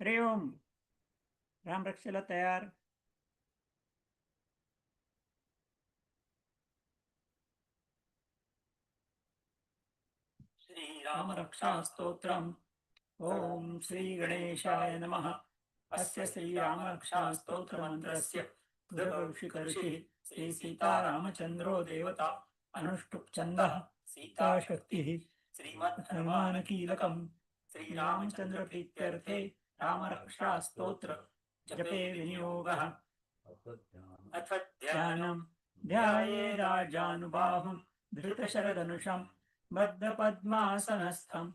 हरि ओम। राम रक्षेला तयार। श्रीराम रक्षा स्तोत्रम्। ॐ श्रीगणेशाय नमः। अस्य श्रीराम रक्षा स्तोत्रमन्त्रस्य ऋषिकर्षिः श्री सीतारामचन्द्रो देवता अनुष्टुप् छन्दः सीताशक्तिः श्रीमद्हनुमानकीलकम् श्रीरामचन्द्रप्रीत्यर्थे रामरक्षास्तोत्र जपे विनियोगः। अथ ध्यानम्। ध्याये राजानुबाहुं धृतशरधनुषं बद्धपद्मासनस्थं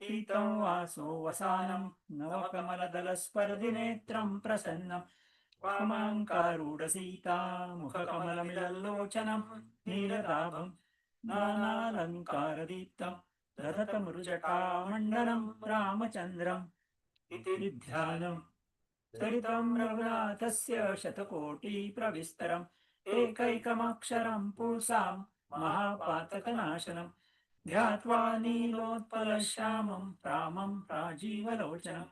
पीतं वासो वसानं नवकमलदलस्पर्धिनेत्रं प्रसन्नं वामाङ्कारूढसीता मुखकमलमिलल्लोचनं नीलताभं नानालङ्कारदीप्तं रामचन्द्रम्। इति ध्यानम्। चरितं रघुनाथस्य शतकोटिप्रविस्तरम्। एकैकमक्षरं पुंसां महापातकनाशनं। ध्यात्वा नीलोत्पलश्यामं रामं राजीवलोचनं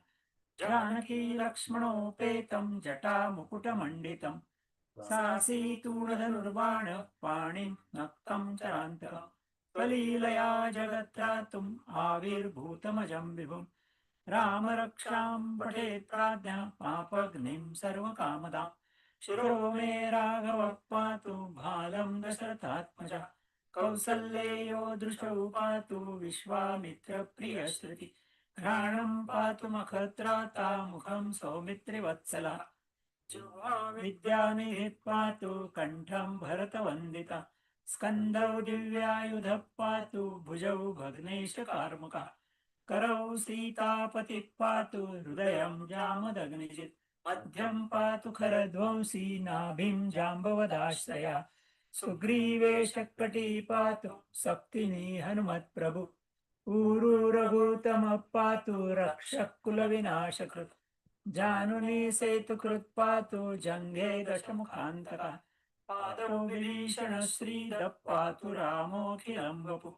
जानकी लक्ष्मणोपेतं जटामुकुटमण्डितं। सासीतूणधनुर्बाण पाणिं नक्तं चरान्तकम् स्वलीलया जगत्रातुम् आविर्भूतमजं विभुम्। रामरक्षां पठेत् प्राज्ञा पापग्निं सर्वकामदां। शिरो मे राघवः पातु भालं दशरथात्मजः। कौसल्येयो दृशौ पातु विश्वामित्रप्रियश्रुति घ्राणं पातु मखत्राता मुखं सौमित्रिवत्सला। जिह्वा विद्यानिधिः पातु कण्ठं भरतवन्दिता। स्कन्दौ दिव्यायुधः पातु भुजौ भग्नेशकार्मुकः। करौ सीतापतिः पातु हृदयं जामदग्निजित्। मध्यं पातु खरध्वंसी नाभिं जाम्बवदाश्रया। सुग्रीवे शकटी पातु शक्तिनी हनुमत्प्रभु। ऊरू रघुतमः पातु रक्षः कुलविनाशकृत् जानुनी सेतुकृत् पातु जङ्घे दशमुखान्तकः पादौ विभीषणश्रीदः पातु रामोऽखिलं वपु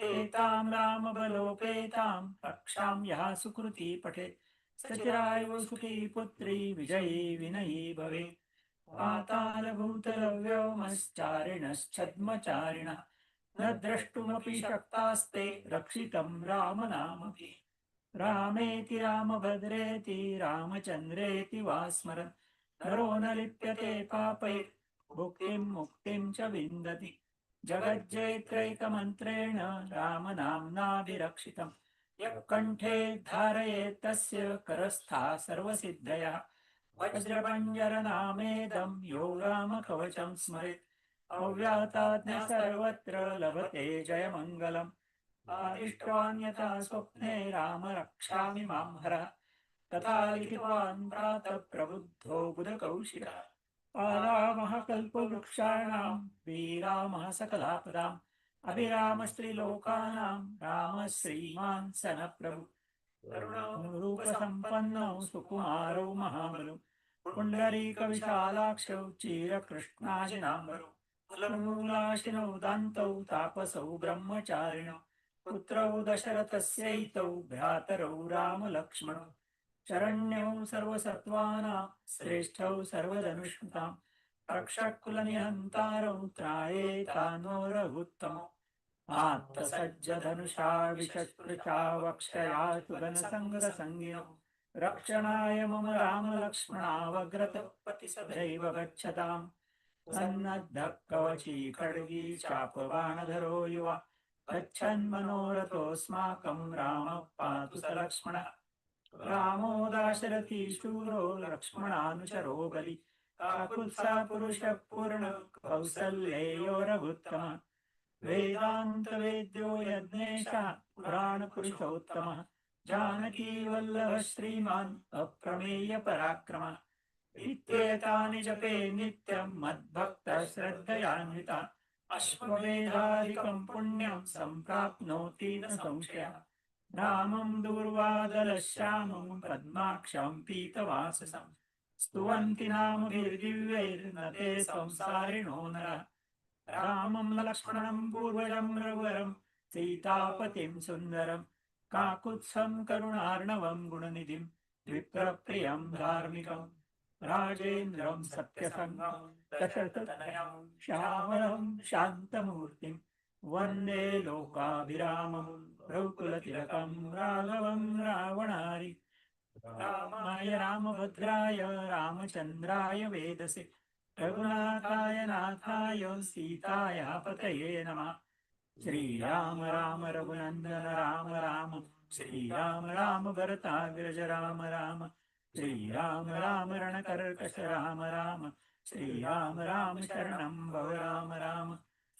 एतां रामबलोपेतां रक्षां यः सुकृती पठेत् सचिरायु सुखी पुत्री विजयी विनयी भवेत् पातालभूतलव्योमश्चारिणश्छद्मचारिणः न द्रष्टुमपि शक्तास्ते रक्षितं रामनामभिः। रामेति रामभद्रेति रामचन्द्रेति वा स्मरन् नरो न लिप्यते पापैः भुक्तिं मुक्तिं च विन्दति। जगज्जैत्रैकमन्त्रेण रामनाम्नाभिरक्षितम् यः कण्ठे धारयेत् तस्य करस्था सर्वसिद्धयः। वज्रपञ्जरनामेदं यो रामकवचं स्मरेत्। अव्याताज्ञ सर्वत्र लभते जयमङ्गलम्। आदिष्टवान्यथा स्वप्ने राम रक्षामि माँ हरः। तथा लिखितवान् प्रातः प्रबुद्धो बुधकौशिकः। आरामः कल्पवृक्षाणां वीरामः सकलापदाम् अभिरामस्त्रिलोकानां रामः श्रीमान् सनप्रभु करुणरूपसम्पन्नौ सुकुमारौ महाबलौ पुण्डरीकविशालाक्षौ चीरकृष्णाजिनाम्बरौ फलमूलाशिनौ दान्तौ तापसौ ब्रह्मचारिणौ, पुत्रौ दशरथस्यैतौ भ्रातरौ रामलक्ष्मणौ शरण्यौ सर्वसत्त्वानां, श्रेष्ठौ सर्वधनुष्मताम् रक्षकुलनिहन्तारौ त्रायेतानो रघुत्तमौ आत्तसज्जधनुषा विशस्पृशा वक्षया सुगनसङ्गसङ्गिनौ रक्षणाय मम रामलक्ष्मणावग्रतपति सदैव गच्छताम्। सन्नद्धः खड्गी चापबाणधरो युवा, गच्छन्मनोरथोऽस्माकं रामः पातु स लक्ष्मणः रामो शूरो लक्ष्मणानुचरो बलि काकुत्सा पुरुषः पूर्ण कौसल्येयो रघुत्तमः वेदान्तवेद्यो यज्ञेशः पुराणपुरुषोत्तमः। जानकी वल्लभ श्रीमान् अप्रमेय पराक्रमः इत्येतानि जपे नित्यं मद्भक्तः श्रद्धयान्विता अश्वमेधादिकं पुण्यं सम्प्राप्नोति न संशयः। रामं दूर्वादलश्यामं पद्माक्षं पीतवाससं। स्तुवन्ति नामभिर्दिव्यैर्न संसारिणो नरः। रामं लक्ष्मणं पूर्वजं रघुवरं, सीतापतिं सुन्दरं। काकुत्स्थं करुणार्णवं गुणनिधिं, विप्रप्रियं धार्मिकं। राजेन्द्रं सत्यसङ्गं, दशरथतनयं, श्यामलं शान्तमूर्तिं। वंदे लोकाभिरामं, रघुकुलतिलकं, राघवं, रावणारि, रामाय रामभद्राय, रामचन्द्राय वेदसे, रघुनाथाय नाथाय, सीताय पतये नमः। श्रीराम राम रघुनन्दन राम राम, श्रीराम राम भरताग्रज राम राम, श्रीराम राम रणकर्कश राम राम, श्रीराम राम शरणं भव राम राम।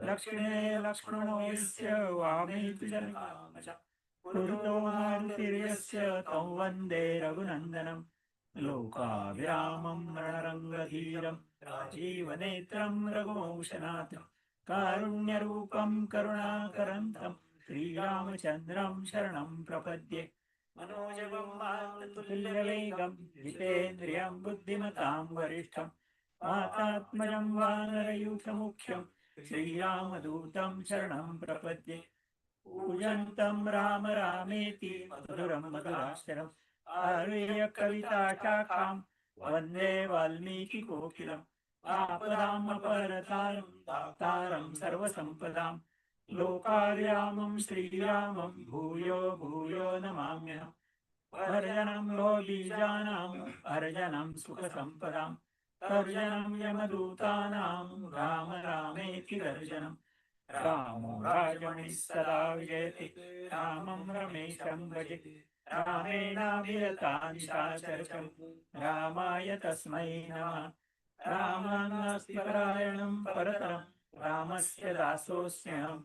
लक्ष्मणो यस्य वामे तु जनकामच पुरुतो मारुतिर्यस्य तं वंदे रघुनन्दनं लोकाभिरामं रणरङ्गधीरं, राजीवनेत्रं रघुवंशनाथं कारुण्यरूपं करुणाकरन्तं श्रीरामचन्द्रं शरणं प्रपद्ये। मातुल्यवेगं जितेन्द्रियं बुद्धिमतां वरिष्ठं मातात्मजं वानरयूथमुख्यं श्रीरामदूतं शरणं प्रपद्ये। पूजन्तं राम रामेति मधुरं मधुराक्षरम्। आरुह्य कविता शाखां वंदे वाल्मीकिकोकिलम् आपदामपरतारं दातारं सर्वसम्पदां लोकार्यामं श्रीरामं भूयो भूयो नमाम्यहम्। अर्जनं लोबीजानाम् अर्जनं सुखसम्पदां तर्जनं यमदूतानां राम रामेति गर्जनम् रामो राजमणिः सदा विजयति। रामं रमेशं भजे रामेणाभिरतानिशाचरकं रामाय तस्मै नमः। रामान्नास्तिपरायणं परतरं रामस्य दासोऽस्म्यहम्।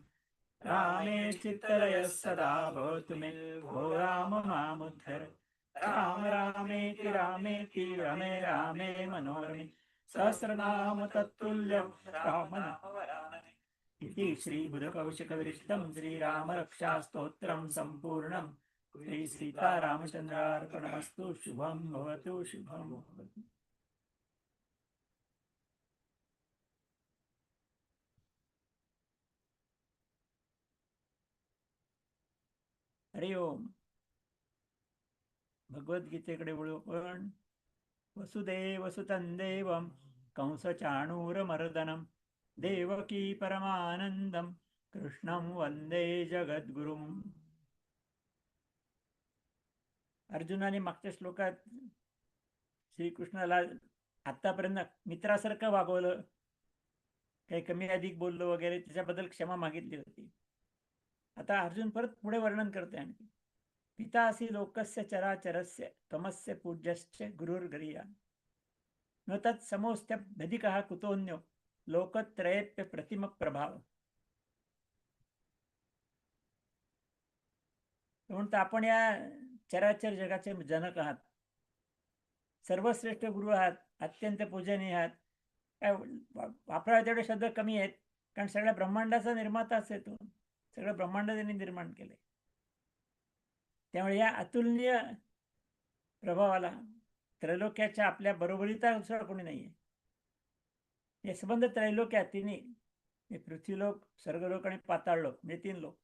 रामे चित्तलयः सदा भवतु मे। भो राम मामुद्धर। राम रामेति रामेति रमे रामे मनोरमे। सहस्रनाम तत्तुल्यं रामनामवरानने इति श्रीबुधकवचकविरिष्टं श्रीरामरक्षास्तोत्रं सम्पूर्णम् श्री सीतारामचन्द्रार्पणमस्तु। शुभं भवतु शुभं भवतु। हरि ओम। भगवद्गीतेकडे वळू पण वसुदेव सुतं देवं कंसचाणूरमर्दनं देवकी परमानंदम कृष्णं वंदे जगद्गुरु अर्जुनाने मागच्या श्लोकात श्रीकृष्णाला आतापर्यंत मित्रासारखं वागवलं. काही कमी अधिक बोललो वगैरे त्याच्याबद्दल क्षमा मागितली होती. आता अर्जुन परत पुढे वर्णन करते आणखी. पितासी लोकस्य चराचरस्य तमस्य पूज्यश्च गुरुर्गरिया। न तत् समोस्त्य भदिकः कुतोऽन्यो लोकत्रयेप्य प्रतिम प्रभाव म्हणतो आपण या चराचर जगाचे जनक आहात सर्वश्रेष्ठ गुरु आहात अत्यंत पूजनीय आहात काय वापरावे तेवढे शब्द कमी आहेत कारण सगळ्या ब्रह्मांडाचा निर्माताच आहे तो सगळं ब्रह्मांड त्यांनी निर्माण केले त्यामुळे या अतुलनीय प्रभावाला त्रैलोक्याच्या आपल्या बरोबरीचा दुसरा कोणी नाहीये. हे संबंध त्रैलोक्यात तिन्ही पृथ्वीलोक स्वर्गलोक आणि पाताळलोक म्हणजे तीन लोक.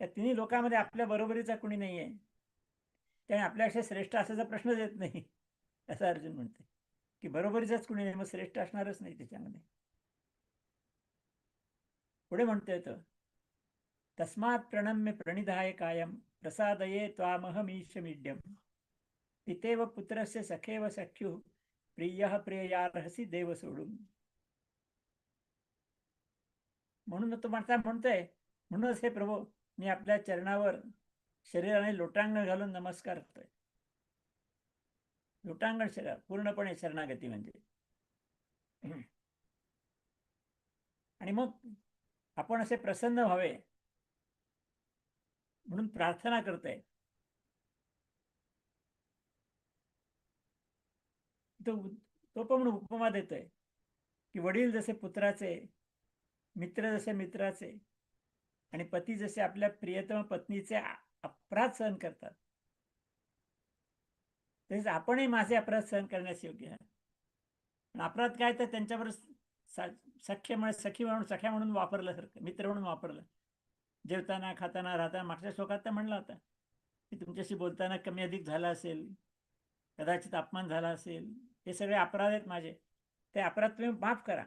या तिन्ही लोकांमध्ये आपल्या बरोबरीचा कोणी नाहीये. त्यामुळे आपल्यापेक्षा श्रेष्ठ असायचा प्रश्नच येत नाही असं अर्जुन म्हणते की बरोबरीचाच कुणी नाही मग श्रेष्ठ असणारच नाही त्याच्यामध्ये. पुढे म्हणतोय येतं तस्मात प्रणम्य प्रणिधाय कायम प्रसादये त्वामहमीशमीड्यम पितेव पुत्रस्य सखेव सख्यु प्रिय प्रियार्हसी देव सोडून म्हणून तो म्हणता म्हणतोय म्हणूनच हे प्रभू मी आपल्या चरणावर शरीराने लोटांगण घालून नमस्कार करतोय. लोटांगण शरीर पूर्णपणे शरणागती म्हणजे. आणि मग आपण असे प्रसन्न व्हावे म्हणून प्रार्थना करतोय. तो तो पण उपमा देतोय की वडील जसे पुत्राचे मित्र जसे मित्राचे आणि पती जसे आपल्या प्रियतम पत्नीचे अपराध सहन करतात. तसेच आपणही माझे अपराध सहन करण्यास योग्य आहे. अपराध काय तर त्यांच्यावर सख्य म्हणून सखी म्हणून सख्या म्हणून वापरलं सारखं मित्र म्हणून वापरलं. जेवताना खाताना राहताना मागच्या श्लोकात तर म्हणला होता की तुमच्याशी बोलताना कमी अधिक झाला असेल कदाचित अपमान झाला असेल हे सगळे अपराध आहेत माझे. ते अपराध तुम्ही माफ करा.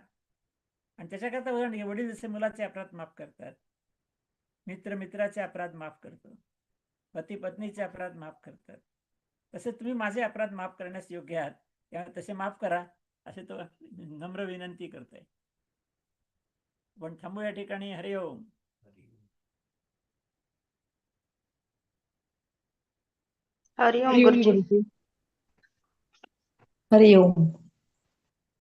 आणि त्याच्याकरता उदाहरण घे वडील जसे मुलाचे अपराध माफ करतात मित्र मित्राचे अपराध माफ करतो पती पत्नीचे अपराध माफ करतात. तसे तुम्ही माझे अपराध माफ करण्यास योग्य आहात. त्यामुळे तसे माफ करा असे तो नम्र विनंती करतोय. पण थांबू या ठिकाणी. हरिओम. हरि ओम गुरुजी। हरि ओम